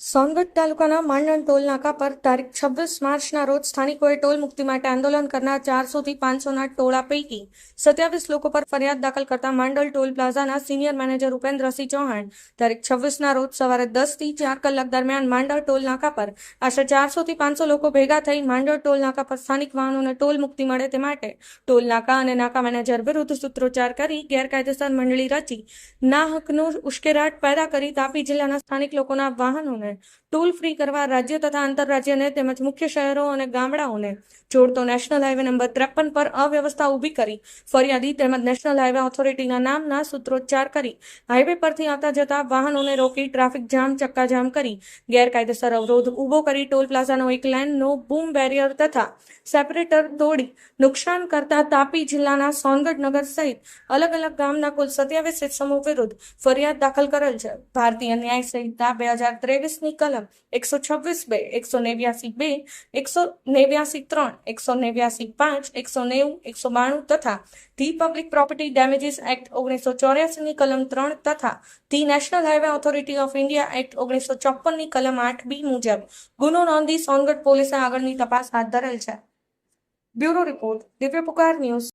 સોનગઢ તાલુકાના માંડણ ટોલ નાકા પર તારીખ છવ્વીસ માર્ચના રોજ સ્થાનિકોએ ટોલ મુક્તિ માટે આંદોલન કરનાર ચારસોથી પાંચસોના ટોળા પૈકી સત્યાવીસ લોકો પર ફરિયાદ દાખલ કરતા માંડલ ટોલ પ્લાઝાના સિનિયર મેનેજર ઉપેન્દ્રસિંહ ચૌહાણ તારીખ છવ્વીસના રોજ સવારે દસથી ચાર કલાક દરમિયાન માંડળ ટોલ નાકા પર આશરે ચારસોથી પાંચસો લોકો ભેગા થઈ માંડળ ટોલ નાકા પર સ્થાનિક વાહનોને ટોલ મુક્તિ મળે તે માટે ટોલ નાકા અને નાકા મેનેજર વિરુદ્ધ સૂત્રોચ્ચાર કરી ગેરકાયદેસર મંડળી રચી ના હકનો ઉશ્કેરાટ પેદા કરી તાપી જિલ્લાના સ્થાનિક લોકોના વાહનોને ટોલ ફ્રી કરવા રાજ્ય તથા આંતરરાજ્યને તેમજ મુખ્ય શહેરો અને ગામડાઓને જોડતો નેશનલ હાઈવે નંબર ત્રેપન પર અવ્યવસ્થા ઊભી કરી, ફરિયાદી તેમજ નેશનલ હાઈવે ઓથોરિટીના નામના સૂત્રોચ્ચાર કરી, હાઈવે પરથી આવતા જતા વાહનોને રોકી ટ્રાફિક જામ, ચક્કાજામ કરી, ગેરકાયદેસર અવરોધ ઊભો કરી ટોલ પ્લાઝાનો એક લાઇનનો બૂમ બેરિયર તથા સેપરેટર તોડી નુકસાન કરતા તાપી જિલ્લાના સોનગઢ નગર સહિત અલગ અલગ ગામના કુલ સત્યાવીસ સમૂહ વિરુદ્ધ ફરિયાદ દાખલ કરેલ છે. ભારતીય ન્યાય સંહિતા બે હજાર ત્રેવીસની કલમ, એકસો છવ્વીસ બે, એકસો નેવ્યાસી બે, એકસો નેવ્યાસી ત્રણ, એકસો નેવ્યાસી પાંચ, એકસો નેવું, એકસો બાણું તથા the public property damages act ઓગણીસો ચોર્યાસીની કલમ ત્રણ તથા the national highway authority of India act ઓગણીસો ચોપ્પનની કલમ આઠ બી મુજબ ગુનો નોંધી સોનગઢ પોલીસે આગળની તપાસ હાથ ધરેલ છે. બ્યુરો રિપોર્ટ દિવ્ય પુકાર ન્યૂઝ.